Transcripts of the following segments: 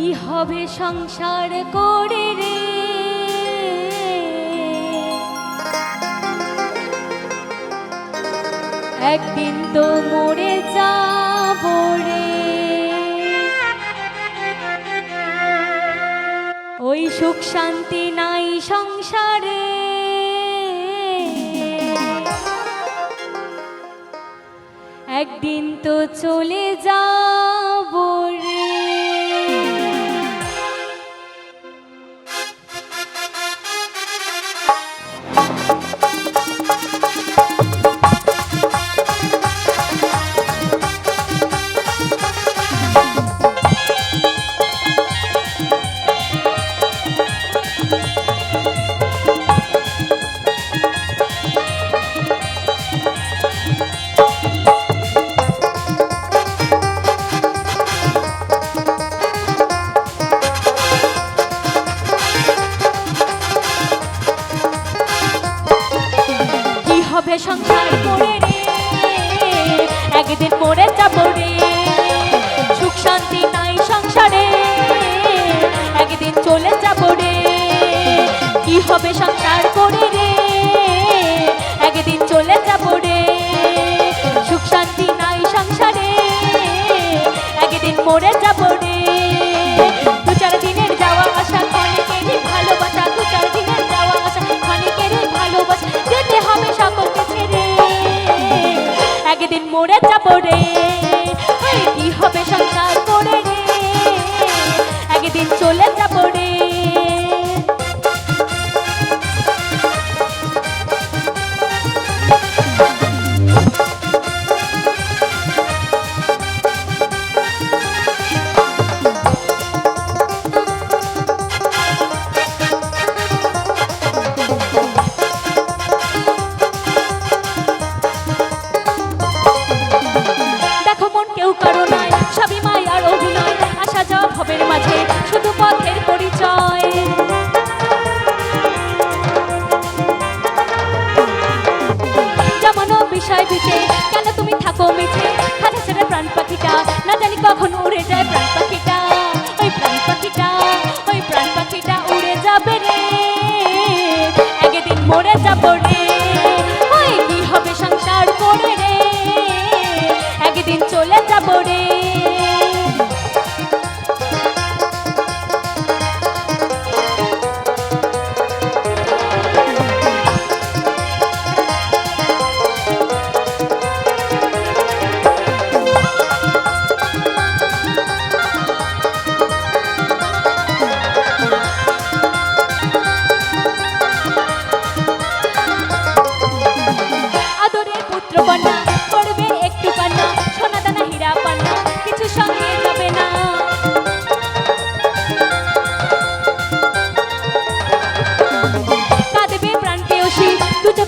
কি হবে সংসার করে রে? একদিন তো মরে যাব রে। ওই সুখ শান্তি নাই সংসারে। একদিন তো চলে যাব রে। কি হবে সংসার করে রে, একদিন মরে যাব রে। সুখ শান্তি নাই সংসারে, একদিন চলে যাব রে। কি হবে সংসার করে রে, একদিন চলে যাব রে। সুখ শান্তি নাই সংসারে, একদিন মরে যাব রে। মরে যাব রে। কেউ কারও নাই সবই মায়ার অভিনয়। আসা যাওয়া ভবের মাঝে, শুধু পথের পরিচয়। যেমন বিষয় বিচে কেন তুমি থাকো মিছে খানে ছেড়ে প্রাণ পাখিটা, না জানি কখন উড়ে যায় প্রাণ পাখিটা। ওই প্রাণ পাখিটা, ওই প্রাণ পাখিটা উড়ে যাবে রে। একদিন মরে যাব রে। ওই কি হবে সংসার করে রে? একদিন চলে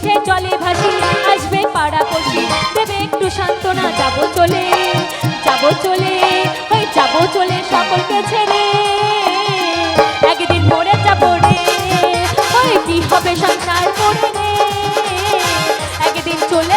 সে জলে ভাসি, আসবে পাড়া পশি দেবে একটু সান্ত্বনা, যাব চলে যাব চলে হয়ে যাব চলে সকলকে ছেড়ে। একদিন মরে যাব রে হয়ে কি হবে সংসার করে রে? একদিন চলে